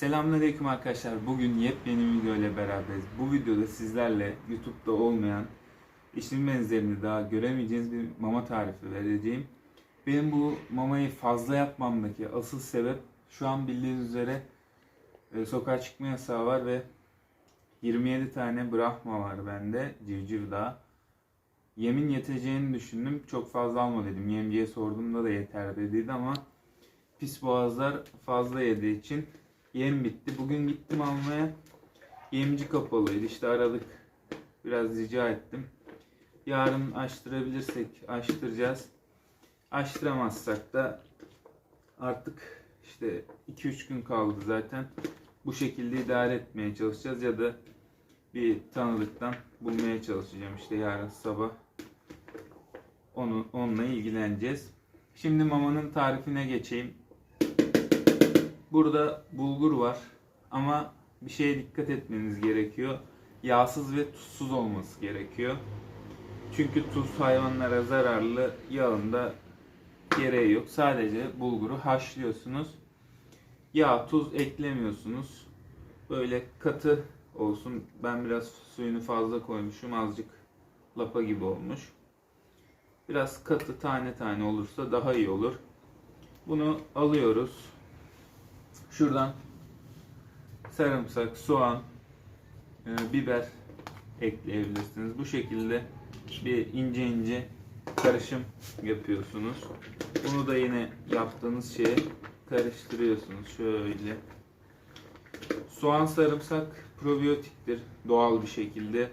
Selamünaleyküm arkadaşlar. Bugün yepyeni video ile beraberiz. Bu videoda sizlerle YouTube'da olmayan işin benzerini daha göremeyeceğiniz bir mama tarifi vereceğim. Benim bu mamayı fazla yapmamdaki asıl sebep şu an bildiğiniz üzere e, sokağa çıkma yasağı var ve 27 tane Brahma var bende civciv daha. Yemin yeteceğini düşündüm. Çok fazla alma dedim. Yemciye sorduğumda da yeter dediydi ama pis boğazlar fazla yediği için yem bitti. Bugün gittim almaya. Yemci kapalıydı. İşte aradık. Biraz rica ettim. Yarın açtırabilirsek açtıracağız. Açtıramazsak da artık işte 2-3 gün kaldı zaten. Bu şekilde idare etmeye çalışacağız ya da bir tanıdıktan bulmaya çalışacağım işte yarın sabah. Onu onunla ilgileneceğiz. Şimdi mamanın tarifine geçeyim. Burada bulgur var ama bir şeye dikkat etmeniz gerekiyor. Yağsız ve tuzsuz olması gerekiyor. Çünkü tuz hayvanlara zararlı, yağında gereği yok. Sadece bulguru haşlıyorsunuz. Yağ, tuz eklemiyorsunuz. Böyle katı olsun. Ben biraz suyunu fazla koymuşum. Azıcık lapa gibi olmuş. Biraz katı tane tane olursa daha iyi olur. Bunu alıyoruz. Şuradan sarımsak, soğan, e, biber ekleyebilirsiniz. Bu şekilde bir ince ince karışım yapıyorsunuz. Bunu da yine yaptığınız şeye karıştırıyorsunuz. Şöyle. Soğan, sarımsak probiyotiktir doğal bir şekilde.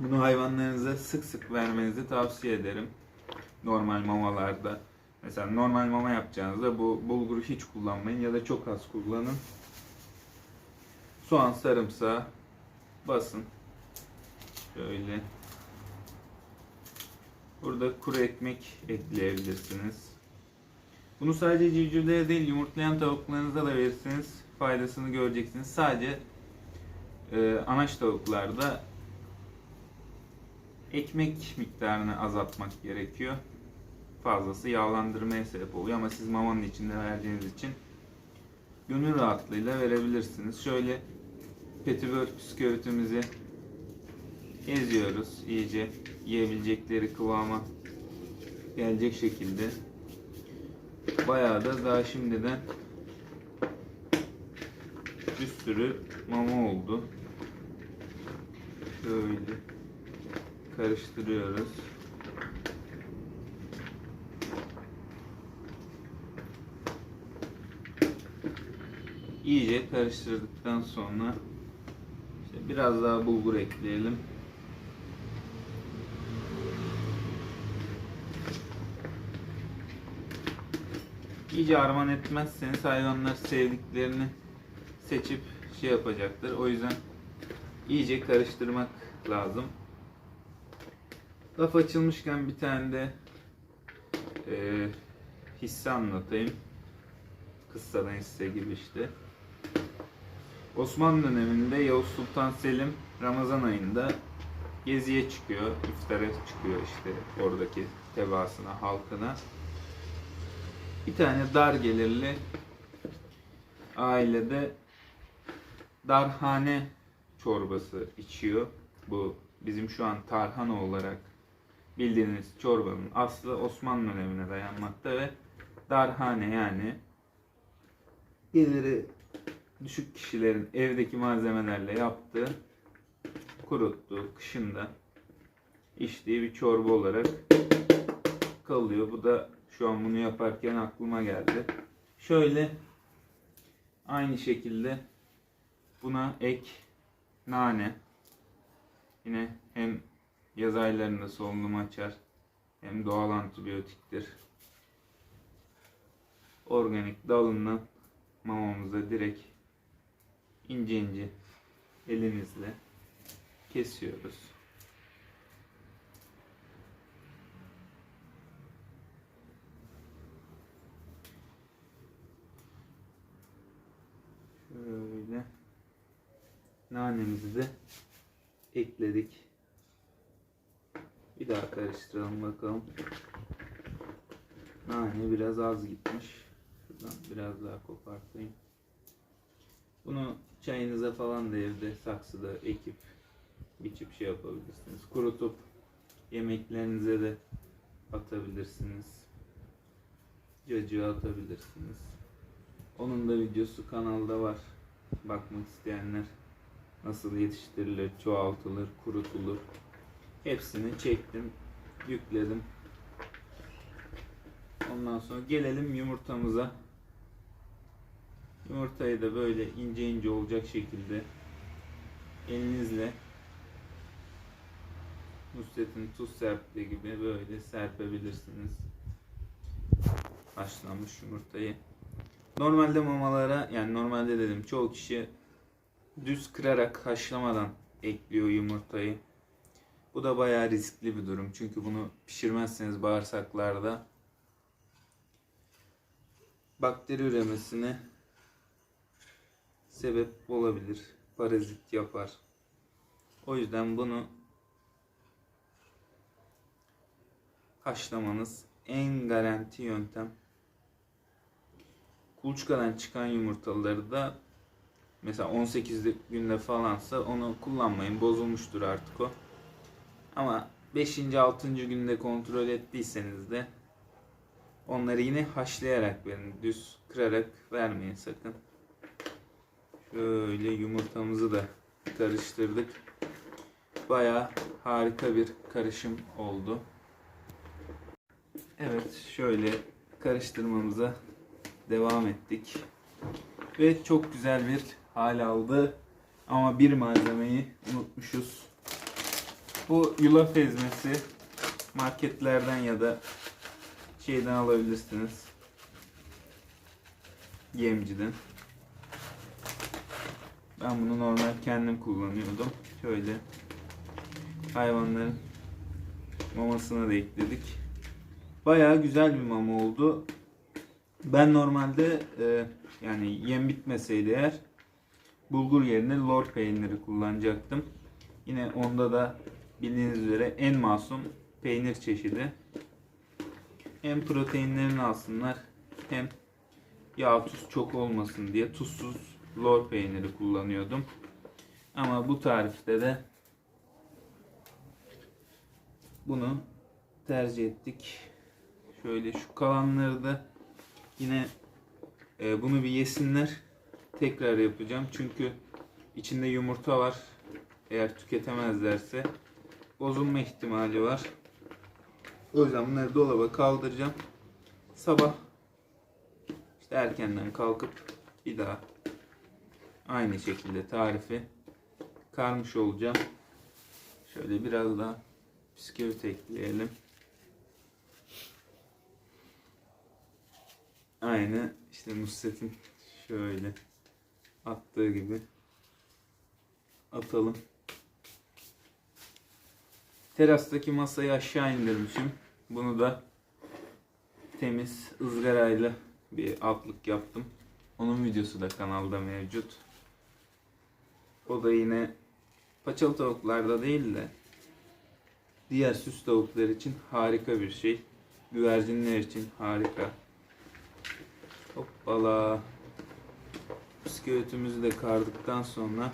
Bunu hayvanlarınıza sık sık vermenizi tavsiye ederim. Normal mamalarda. Mesela normal mama yapacağınızda bu bulguru hiç kullanmayın ya da çok az kullanın. Soğan, sarımsağı basın. Şöyle. Burada kuru ekmek ekleyebilirsiniz. Bunu sadece civcivlere değil yumurtlayan tavuklarınıza da verirseniz faydasını göreceksiniz. Sadece e, anaç tavuklarda ekmek miktarını azaltmak gerekiyor. Fazlası yağlandırmaya sebep oluyor ama siz mamanın içinde verdiğiniz için gönül rahatlığıyla verebilirsiniz. Şöyle petibör bisküvitimizi eziyoruz iyice yiyebilecekleri kıvama gelecek şekilde. Bayağı da daha şimdiden bir sürü mama oldu. Böyle karıştırıyoruz. İyice karıştırdıktan sonra işte biraz daha bulgur ekleyelim. İyice arman etmezseniz hayvanlar sevdiklerini seçip şey yapacaktır. O yüzden iyice karıştırmak lazım. Laf açılmışken bir tane de e, hisse anlatayım. Kıssadan hisse gibi işte. Osmanlı döneminde Yavuz Sultan Selim Ramazan ayında geziye çıkıyor, iftara çıkıyor işte oradaki tebaasına, halkına. Bir tane dar gelirli ailede darhane çorbası içiyor. Bu bizim şu an tarhana olarak bildiğiniz çorbanın aslı Osmanlı dönemine dayanmakta ve darhane yani geliri düşük kişilerin evdeki malzemelerle yaptığı, kuruttuğu, kışında içtiği bir çorba olarak kalıyor. Bu da şu an bunu yaparken aklıma geldi. Şöyle aynı şekilde buna ek nane yine hem yaz aylarında solunum açar hem doğal antibiyotiktir. Organik dalından mamamıza direkt ince ince elimizle kesiyoruz. Şöyle nanemizi de ekledik. Bir daha karıştıralım bakalım. Nane biraz az gitmiş. Şuradan biraz daha kopartayım. Bunu çayınıza falan da evde saksıda ekip biçip şey yapabilirsiniz. Kurutup yemeklerinize de atabilirsiniz. Cacığa atabilirsiniz. Onun da videosu kanalda var. Bakmak isteyenler nasıl yetiştirilir, çoğaltılır, kurutulur. Hepsini çektim, yükledim. Ondan sonra gelelim yumurtamıza. Yumurtayı da böyle ince ince olacak şekilde elinizle Nusret'in tuz serptiği gibi böyle serpebilirsiniz. Haşlanmış yumurtayı. Normalde mamalara yani normalde dedim çoğu kişi düz kırarak haşlamadan ekliyor yumurtayı. Bu da bayağı riskli bir durum. Çünkü bunu pişirmezseniz bağırsaklarda bakteri üremesine sebep olabilir. Parazit yapar. O yüzden bunu haşlamanız en garanti yöntem. Kuluçkadan çıkan yumurtaları da mesela 18 günde falansa onu kullanmayın. Bozulmuştur artık o. Ama 5. 6. günde kontrol ettiyseniz de onları yine haşlayarak verin. Düz kırarak vermeyin sakın. Şöyle yumurtamızı da karıştırdık. Baya harika bir karışım oldu. Evet şöyle karıştırmamıza devam ettik. Ve çok güzel bir hal aldı. Ama bir malzemeyi unutmuşuz. Bu yulaf ezmesi marketlerden ya da şeyden alabilirsiniz. Yemciden. Ben bunu normal kendim kullanıyordum. Şöyle hayvanların mamasına da ekledik. Bayağı güzel bir mama oldu. Ben normalde e, yani yem bitmeseydi eğer bulgur yerine lor peyniri kullanacaktım. Yine onda da bildiğiniz üzere en masum peynir çeşidi. Hem proteinlerini alsınlar hem yağ tuz çok olmasın diye tuzsuz lor peyniri kullanıyordum. Ama bu tarifte de bunu tercih ettik. Şöyle şu kalanları da yine e, bunu bir yesinler. Tekrar yapacağım. Çünkü içinde yumurta var. Eğer tüketemezlerse bozulma ihtimali var. O yüzden bunları dolaba kaldıracağım. Sabah işte erkenden kalkıp bir daha aynı şekilde tarifi karmış olacağım. Şöyle biraz daha bisküvit ekleyelim. Aynı işte Nusret'in şöyle attığı gibi atalım. Terastaki masayı aşağı indirmişim. Bunu da temiz ızgarayla bir altlık yaptım. Onun videosu da kanalda mevcut. O da yine paçalı tavuklarda değil de diğer süs tavuklar için harika bir şey. Güvercinler için harika. Hoppala. Bisküvitimizi de kardıktan sonra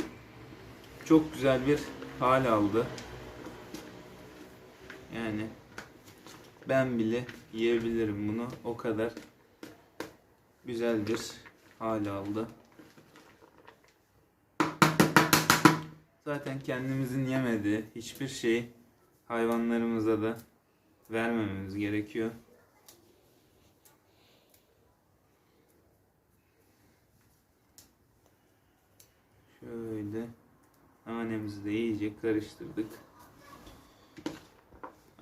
çok güzel bir hal aldı. Yani ben bile yiyebilirim bunu. O kadar güzel bir hal aldı. Zaten kendimizin yemediği hiçbir şeyi hayvanlarımıza da vermememiz gerekiyor. Şöyle nanemizi de iyice karıştırdık.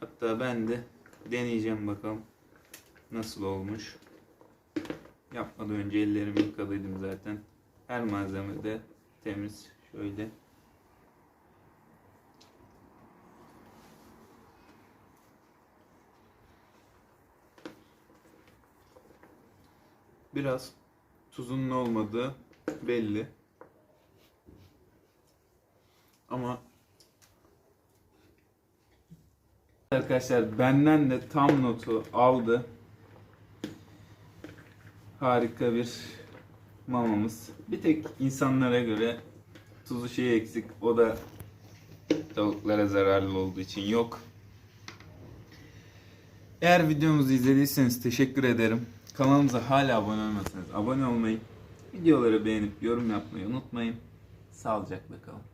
Hatta ben de deneyeceğim bakalım nasıl olmuş. Yapmadan önce ellerimi yıkadıydım zaten. Her malzeme de temiz. Şöyle biraz tuzunun olmadığı belli. Ama arkadaşlar benden de tam notu aldı. Harika bir mamamız. Bir tek insanlara göre tuzu şey eksik. O da tavuklara zararlı olduğu için yok. Eğer videomuzu izlediyseniz teşekkür ederim. Kanalımıza hala abone olmasanız abone olmayı, videoları beğenip yorum yapmayı unutmayın. Sağlıcakla kalın.